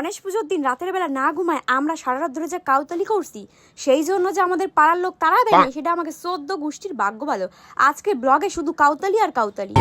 গণেশ পুজোর দিন রাতের বেলা না ঘুমায় আমরা সারা রাত ধরে যে কাউতালি করছি সেই জন্য যে আমাদের পাড়ার লোক তারা দেয়নি সেটা আমাকে সদ্য গোষ্ঠীর ভাগ্য ভালো। আজকে ব্লগে শুধু কাউতালি আর কাউতালি।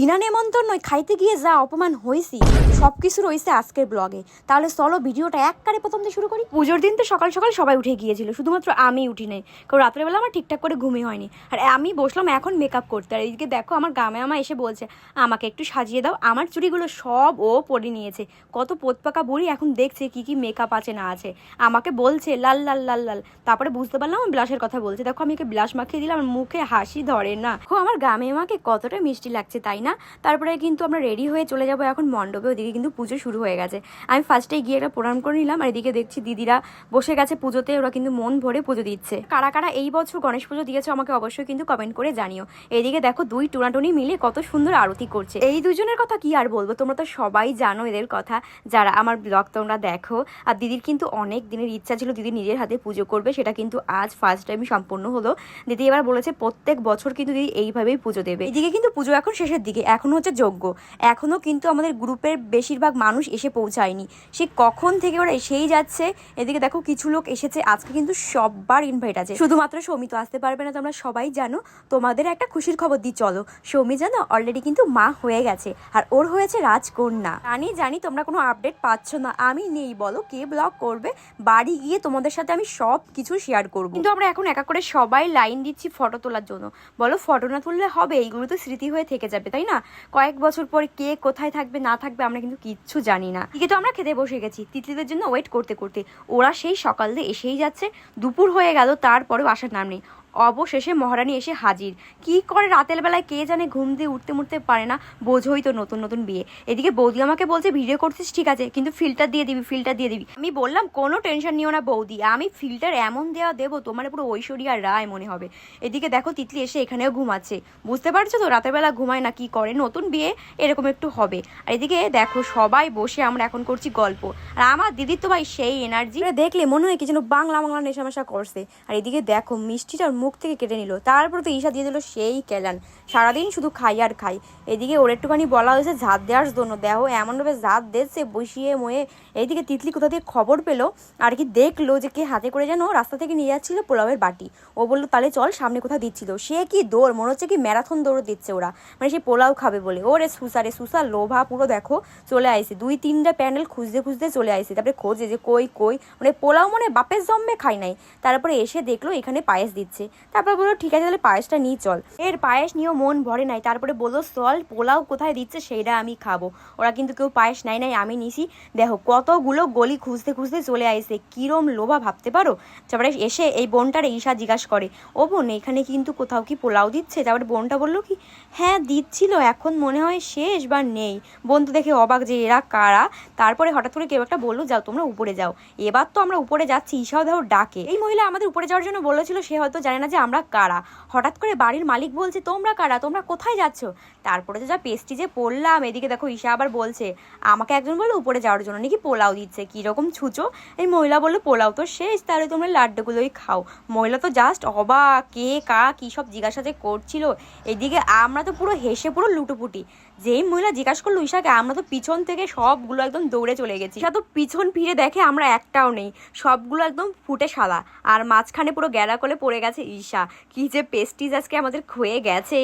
বিনা নেমন্তন্নয় খাইতে গিয়ে যা অপমান হয়েছি সব কিছু রয়েছে আজকের ব্লগে। তাহলে চলো ভিডিওটা একবারে প্রথম দিয়ে শুরু করি। পুজোর দিন তো সকাল সকাল সবাই উঠে গিয়েছিল, শুধুমাত্র আমি উঠি নাই। কারণ রাত্রেবেলা আমার ঠিকঠাক করে ঘুমিয়ে হয়নি। আর আমি বসলাম এখন মেকআপ করতে। আর এইদিকে দেখো আমার গ্রামে আমা এসে বলছে, আমাকে একটু সাজিয়ে দাও, আমার চুড়িগুলো সব ও পরে নিয়েছে। কত পোতপাকা বুড়ি এখন দেখছে কি কি মেকআপ আছে না আছে। আমাকে বলছে, লাল লাল লাল লাল। তারপরে বুঝতে পারলাম আমি ব্লাশের কথা বলছে। দেখো আমি একে ব্লাশ মাখিয়ে দিলাম, মুখে হাসি ধরে না। আমার গ্রামে আমাকে কতটা মিষ্টি লাগছে, তাই না? তারপরে কিন্তু আমরা রেডি হয়ে চলে যাব এখন মণ্ডপে, ওদিকে কিন্তু পুজো শুরু হয়ে গেছে। আমি ফার্স্টে গিয়ে একটা প্রণাম করে নিলাম, আর এদিকে দেখছি দিদিরা বসে গেছে পুজোতে, ওরা কিন্তু মন ভরে পুজো দিচ্ছে। কারা কারা এই বছর গণেশ পুজো দিয়েছে আমাকে অবশ্যই কিন্তু কমেন্ট করে জানিও। এদিকে দেখো দুই টুনাটুনি মিলে কত সুন্দর আরতি করছে। এই দুজনের কথা কি আর বলব? তোমরা তো সবাই জানো এদের কথা। যারা আমার ব্লগ তোমরা দেখো, আর দিদির কিন্তু অনেক দিনের ইচ্ছা ছিল দিদি নিজের হাতে পুজো করবে, সেটা কিন্তু আজ ফার্স্ট টাইম সম্পূর্ণ হলো। দিদি এবার বলেছে প্রত্যেক বছর কিন্তু দিদি এইভাবেই পুজো দেবে। এদিকে কিন্তু পুজো এখন শেষের দিকে এখন হচ্ছে যোগ্য। এখনও কিন্তু আমাদের গ্রুপের বেশিরভাগ মানুষ এসে পৌঁছায়নি। সে কখন থেকে ওরা এসেই যাচ্ছে, এদিকে দেখো কিছু লোক এসেছে, আজকে কিন্তু সববার ইনভাইট আছে। শুধুমাত্র সৌমি তো আসতে পারবে না, তোমরা সবাই জানো, তোমাদের একটা খুশির খবর দিই, চলো। সৌমি জানো অলরেডি কিন্তু মা হয়ে গেছে, আর ওর হয়েছে রাজকন্যা। জানি জানি, তোমরা কোনো আপডেট পাচ্ছ না, আমি নেই, বলো, কে ব্লগ করবে? বাড়ি গিয়ে তোমাদের সাথে আমি সব কিছু শেয়ার করব। কিন্তু আমরা এখন একা করে সবাই লাইন দিচ্ছি ফটো তোলার জন্য। বলো ফটো না তুললে হবে, এইগুলো তো স্মৃতি হয়ে থেকে যাবে, তাই না? কয়েক বছর পরে কে কোথায় থাকবে, না থাকবে, আমরা কিন্তু কিচ্ছু জানি না। ঠিক তো আমরা খেতে বসে গেছি, তিতলিদের জন্য ওয়েট করতে করতে। ওরা সেই সকালে এসেই যাচ্ছে, দুপুর হয়ে গেল, তারপরেও আসার নাম নেই। অবশেষে মহারানী এসে হাজির। কি করে রাতের বেলায় কে জানে ঘুম দিয়ে উঠতে মুঠতে পারে না? বোঝোই তো নতুন নতুন বিয়ে। এদিকে বৌদি আমাকে বলছে, ভিডিও করছিস, ঠিক আছে, কিন্তু ফিল্টার দিয়ে দিবি ফিল্টার দিয়ে দিবি। আমি বললাম, কোনো টেনশন নিও না বৌদি, আমি ফিল্টার এমন দেওয়া দেবো, তোমার পুরো ঐশ্বরিয়া রায় মনে হবে। এদিকে দেখো, তিতলি এসে এখানেও ঘুমাচ্ছে। বুঝতে পারছ তো, রাতের বেলা ঘুমায় না, কি করে? নতুন বিয়ে এরকম একটু হবে। আর এদিকে দেখো, সবাই বসে আমরা এখন করছি গল্প। আর আমার দিদির তো ভাই সেই এনার্জি দেখলে মনে হয় কি যেন বাংলা বাংলা নেশামেশা করছে। আর এদিকে দেখো, মিষ্টিটার মুখ থেকে কেটে নিল। তারপর তো ঈশা দিয়ে দিল, সেই কেলান। সারাদিন শুধু খাই আর খাই। এদিকে ওর একটুখানি বলা হয়েছে, ঝাঁত দেওয়ার জন্য। দেখো এমনভাবে ঝাঁত দিচ্ছে, বসিয়ে ময়ে এইদিকে তিতলি কোথা থেকে খবর পেল, আর কি দেখল যে কে হাতে করে যেন রাস্তা থেকে নিয়ে যাচ্ছিল পোলাওয়ের বাটি। ও বলল তাহলে চল, সামনে কোথাও দিচ্ছিল? সে কি দৌড়, মনে হচ্ছে কি ম্যারাথন দৌড় দিচ্ছে ওরা। মানে সে পোলাও খাবে বলে। ওরে সুসা রে সুসা, লোভা পুরো দেখো, চলে আইসে দুই তিনটা প্যান্ডেল খুঁজতে খুঁজতে চলে আইসে তারপরে খোঁজে যে কই কই মানে পোলাও মানে বাপের জম্মে খাই নাই। তারপরে এসে দেখল, এখানে পায়েস দিচ্ছে। তারপর বলল, ঠিক আছে, তাহলে পায়েসটা নিয়ে চল। এর পায়েস নিয়েও মন ভরে নাই। তারপরে বলল চল পোলাও কোথায় দিচ্ছে সেইটা আমি খাব। ওরা কিন্তু কেউ পায়েস নাই নাই, আমি নিছি। দেখো, কতগুলো গলি খুঁজতে খুঁজতে চলে আইসে কিরম লোভা ভাবতে পারো? তারপরে এসে এই বোনটার ঈশা জিজ্ঞাসা করে, ও বোন, এখানে কিন্তু কোথাও কি পোলাও দিচ্ছে? তারপরে বোনটা বলল কি হ্যাঁ দিচ্ছিল, এখন মনে হয় শেষ বা নেই। বোন তো দেখে অবাক যে এরা কারা। তারপরে হঠাৎ করে কেউ একটা বলল, যাও, তোমরা উপরে যাও। এবার তো আমরা উপরে যাচ্ছি, ঈশাও দেখো ডাকে। এই মহিলা আমাদের উপরে যাওয়ার জন্য বলেছিল, সে হয়তো জানে না যে আমরা কারা। হঠাৎ করে বাড়ির মালিক বলছে, তোমরা কারা? তোমরা কোথায় যাচ্ছ? তারপরে তো যা পেস্টি যে পড়লাম, এদিকে দেখো ঈশা আবার বলছে, আমাকে একজন বলল উপরে যাওয়ার জন্য, নাকি পোলাও দিচ্ছে? কীরকম ছুচো? এই মহিলা বলল, পোলাও তো শেষ, তাহলে তোমরা লাড্ডুগুলোই খাও। মহিলা তো জাস্ট অবাক, কে, কা, কী সব জিজ্ঞাসা যে করছিল। এদিকে আমরা তো পুরো হেসে পুরো লুটোপুটি। যেই মহিলা জিজ্ঞাসা করল ঈশাকে, আমরা তো পিছন থেকে সবগুলো একদম দৌড়ে চলে গেছি। ঈশা তো পিছন ফিরে দেখে আমরা একটাও নেই। সবগুলো একদম ফুটে সাদা আর মাঝখানে পুরো গ্যালা করে পড়ে গেছে ঈশা, কি যে পেস্টিজ আজকে আমাদের ক্ষয়ে গেছে।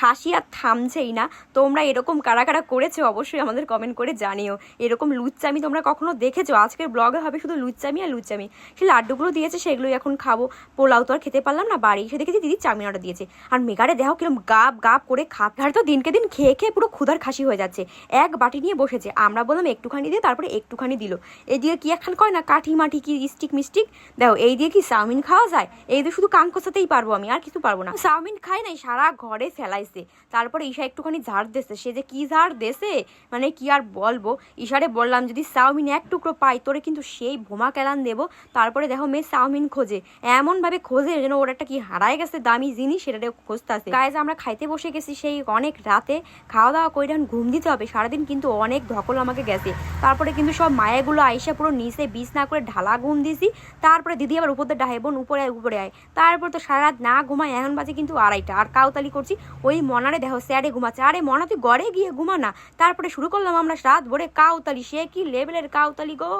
হাসি আর থামছেই না। তোমরা এরকম কারা কারা করেছ অবশ্যই আমাদের কমেন্ট করে জানিও। এরকম লুচ্চামি তোমরা কখনো দেখেছ? আজকের ব্লগে হবে শুধু লুচ্চামি আর লুচ্চামি। সে লাড্ডুগুলো দিয়েছে, সেগুলোই এখন খাব। পোলাও তো আর খেতে পারলাম না, বাড়ি এসে দেখেছি দিদি চাউমিন অর্ডার দিয়েছে। আর মেগারে দেখো কিরম গাপ গাপ করে খাত আর তো দিনকে দিন খেয়ে খেয়ে পুরো ক্ষুধার খাসি হয়ে যাচ্ছে। এক বাটি নিয়ে বসেছে। আমরা বললাম একটুখানি দিয়ে তারপরে একটুখানি দিল। এদিকে কি একখান কয় না, কাঠি মাটি কি স্টিক মিস্টিক? দেখো, এই দিয়ে কি চাউমিন খাওয়া যায়? এই দিয়ে শুধু কান কষাতেই পারব আমি, আর কিছু পারব না। চাউমিন খাই নাই, সারা ঘরে ফেলাইছে। তারপরে ঈশা একটুখানি ঝাড় দেছে। সে যে কি ঝাড় দেশে মানে কি আর বলব? ঈশারে বললাম, যদি চাউমিন এক টুকরো পাই, তোরে কিন্তু সেই ভোমা কেলান দেবো। তারপরে দেখো মেয়ে চাউমিন খোঁজে। এমনভাবে খোঁজে যেন ওর একটা কি হারায় গেছে, দামি জিনিস সেটা খুঁজতে আসে গায়ে আমরা খাইতে বসে গেছি সেই অনেক রাতে। খাওয়া দাওয়া করে ঘুম দিতে হবে। সারাদিন কিন্তু অনেক ধকল আমাকে গেছে। তারপরে কিন্তু সব মায়াগুলো আইসা পুরো নিচে বিষ না করে ঢালা ঘুম দিছি। তারপরে দিদি আবার উপর ডাহে, বোন, উপরে উপরে আয়। তারপর তো সারা রাত না ঘুমায়, এখন বাজে কিন্তু আড়াইটা। আর কাউতালি করছি, ওই মনারে দেখো, স্যারে ঘুমাচ্ছে। আরে মনা, তুই গড়ে গিয়ে ঘুমা না। তারপরে শুরু করলাম আমরা রাত ভরে কাউতালি। সে কি লেভেলের কাউতালি গো?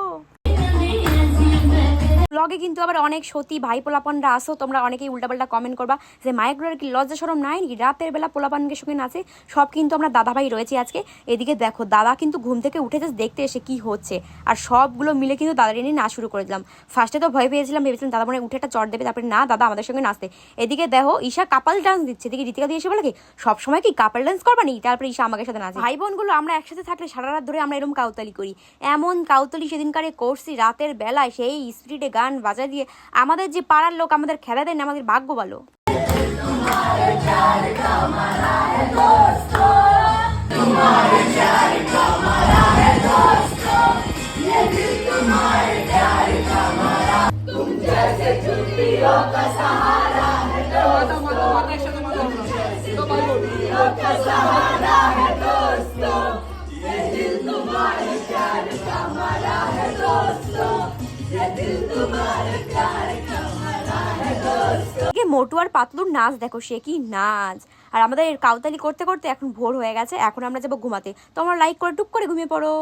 ব্লগে কিন্তু আবার অনেক সতী ভাই পোলাপানরা আসো, তোমরা অনেকেই উল্টাপাল্টা কমেন্ট করবা যে, মায়ের কি লজ্জা সরম নাই? নাকি রাতের বেলা পোলাপানকে সঙ্গে নাচে? সব কিন্তু আমরা দাদা ভাই রয়েছে আজকে। এদিকে দেখো, দাদা কিন্তু ঘুম থেকে উঠে জাস্ট দেখতে এসে কি হচ্ছে। আর সবগুলো মিলে কিন্তু দাদার নিয়ে নাচ শুরু করে দিলাম। ফার্স্টে তো ভয় পেয়েছিলাম, ভেবেছিলাম দাদা মনে উঠে একটা চট দেবে, তারপরে না, দাদা আমাদের সঙ্গে নাচতে। এদিকে দেখো, ঈশা কাপাল ডান্স দিচ্ছে। এদিকে রীতিকা দিয়ে এসে বলে কি সবসময় কি কাপাল ডান্স করবা নি তারপরে ঈশা আমাকে সাথে নাচে। ভাই বোনগুলো, আমরা একসাথে থাকলে সারা রাত ধরে আমরা এরকম কাউতালি করি। এমন কাউতালি সেদিনকারে করছি, রাতের বেলায় সেই স্পিডে গান বাজা দিয়ে আমাদের যে পাড়ার লোক আমাদের খেলা দেন আমাদের ভাগ্য ভালো। মোটু আর পাতলুর নাচ দেখো, সে কি নাচ। আর আমাদের কাউতালি করতে করতে এখন ভোর হয়ে গেছে, এখন আমরা যাব ঘুমাতে। তোমরা লাইক করে, টুক করে ঘুমিয়ে পড়ো।